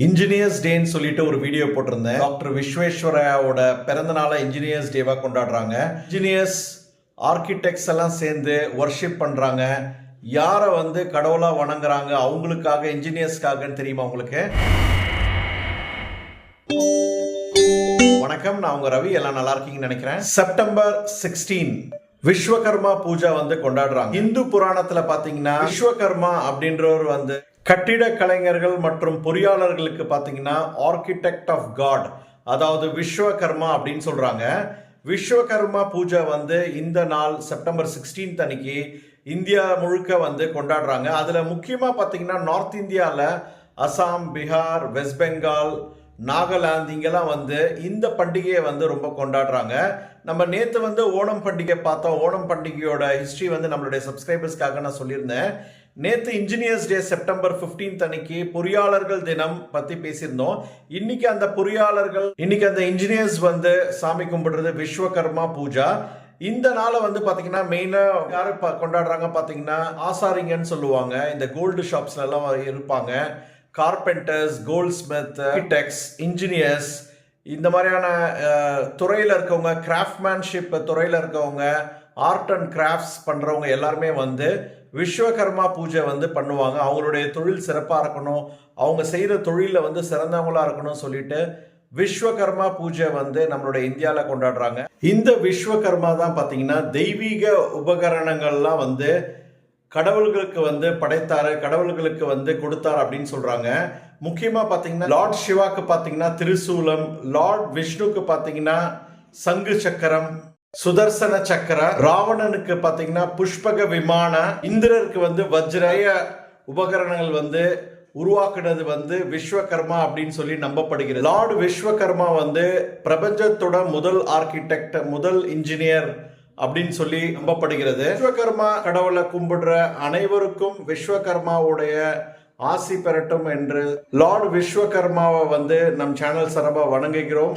Engineers டேன்னு சொல்லிட்டு ஒரு வீடியோ போட்டிருந்தேன். டாக்டர் விஸ்வேஸ்வரையாவோட பிறந்த நாளை இன்ஜினியர்ஸ் டேவா கொண்டாடுறாங்க. இன்ஜினியர்ஸ் ஆர்கிடெக்ட்ஸ் எல்லாம் சேர்ந்து ஒர்ஷிப் பண்றாங்க. யாரை வந்து கடவுளா வணங்குறாங்க? அவங்களுக்காக இன்ஜினியர்ஸ்க்காகன்னு தெரியுமா உங்களுக்கு? வணக்கம் நான் உங்க ரவி. எல்லாம் நல்லா இருக்கீங்கன்னு நினைக்கிறேன். செப்டம்பர் சிக்ஸ்டீன் விஸ்வகர்மா பூஜா வந்து கொண்டாடுறாங்க. இந்து புராணத்துல பாத்தீங்கன்னா விஸ்வகர்மா அப்படின்றவர் வந்து கட்டிட கலைஞர்கள் மற்றும் பொறியாளர்களுக்கு பார்த்தீங்கன்னா ஆர்கிடெக்ட் ஆஃப் காட் அதாவது விஸ்வகர்மா அப்படின்னு சொல்கிறாங்க விஸ்வகர்மா பூஜை வந்து இந்த நாள் செப்டம்பர் 16th அன்னைக்கு இந்தியா முழுக்க வந்து கொண்டாடுறாங்க. அதில் முக்கியமாக பார்த்தீங்கன்னா நார்த் இந்தியாவில் அசாம் பீகார் வெஸ்ட் பெங்கால் நாகாலாந்திங்கெல்லாம் வந்து இந்த பண்டிகையை வந்து ரொம்ப கொண்டாடுறாங்க. நம்ம நேற்று வந்து ஓணம் பண்டிகை பார்த்தோம். ஓணம் பண்டிகையோட ஹிஸ்ட்ரி வந்து நம்மளுடைய சப்ஸ்கிரைபர்ஸ்க்காக நான் சொல்லியிருந்தேன். நேற்று இன்ஜினியர்ஸ் டே செப்டம்பர் 15th அன்னைக்கு பொறியாளர்கள் தினம் பற்றி பேசியிருந்தோம். இன்னைக்கு அந்த பொறியாளர்கள் இன்னைக்கு அந்த இன்ஜினியர்ஸ் வந்து சாமி கும்பிடுறது விஸ்வகர்மா பூஜா. இந்த நாளை வந்து பார்த்தீங்கன்னா மெயினாக யார் கொண்டாடுறாங்க பார்த்தீங்கன்னா ஆசாரிங்கன்னு சொல்லுவாங்க. இந்த கோல்டு ஷாப்ஸ்ல எல்லாம் இருப்பாங்க. Carpenters goldsmith architects engineers இந்த மாதிரியான துறையில் இருக்கவங்க கிராஃப்ட்மேன்ஷிப் துறையில் இருக்கவங்க ஆர்ட் அண்ட் கிராஃப்ட்ஸ் பண்ணுறவங்க எல்லாருமே வந்து விஸ்வகர்மா பூஜை வந்து பண்ணுவாங்க. அவங்களுடைய தொழில் சிறப்பாக இருக்கணும். அவங்க செய்கிற தொழிலில் வந்து சிறந்தவங்களாக இருக்கணும்னு சொல்லிட்டு விஸ்வகர்மா பூஜை வந்து நம்மளுடைய இந்தியாவில் கொண்டாடுறாங்க. இந்த விஸ்வகர்மா தான் பார்த்தீங்கன்னா தெய்வீக உபகரணங்கள்லாம் வந்து கடவுள்களுக்கு வந்து படைத்தாரு கடவுள்களுக்கு வந்து கொடுத்தாரு அப்படின்னு சொல்றாங்க. முக்கியமா பாத்தீங்கன்னா லார்ட் சிவாக்கு பாத்தீங்கன்னா திரிசூலம் லார்ட் விஷ்ணுக்கு பாத்தீங்கன்னா சங்கு சக்கரம் சுதர்சன சக்கர ராவணனுக்கு பாத்தீங்கன்னா புஷ்பக விமான இந்திரருக்கு வந்து வஜ்ரய உபகரணங்கள் வந்து உருவாக்குனது வந்து விஸ்வகர்மா அப்படின்னு சொல்லி நம்பப்படுகிறது. லார்ட் விஸ்வகர்மா வந்து பிரபஞ்சத்தோட முதல் ஆர்கிடெக்ட் முதல் இன்ஜினியர் அப்படின்னு சொல்லி நம்பப்படுகிறது. விஸ்வகர்மா கடவுளை கும்பிடுற அனைவருக்கும் விஸ்வகர்மாவுடைய ஆசி பெறட்டும் என்று லார்ட் விஸ்வகர்மாவை வந்து நம் சேனல் சார்பாக வணங்குகிறோம்.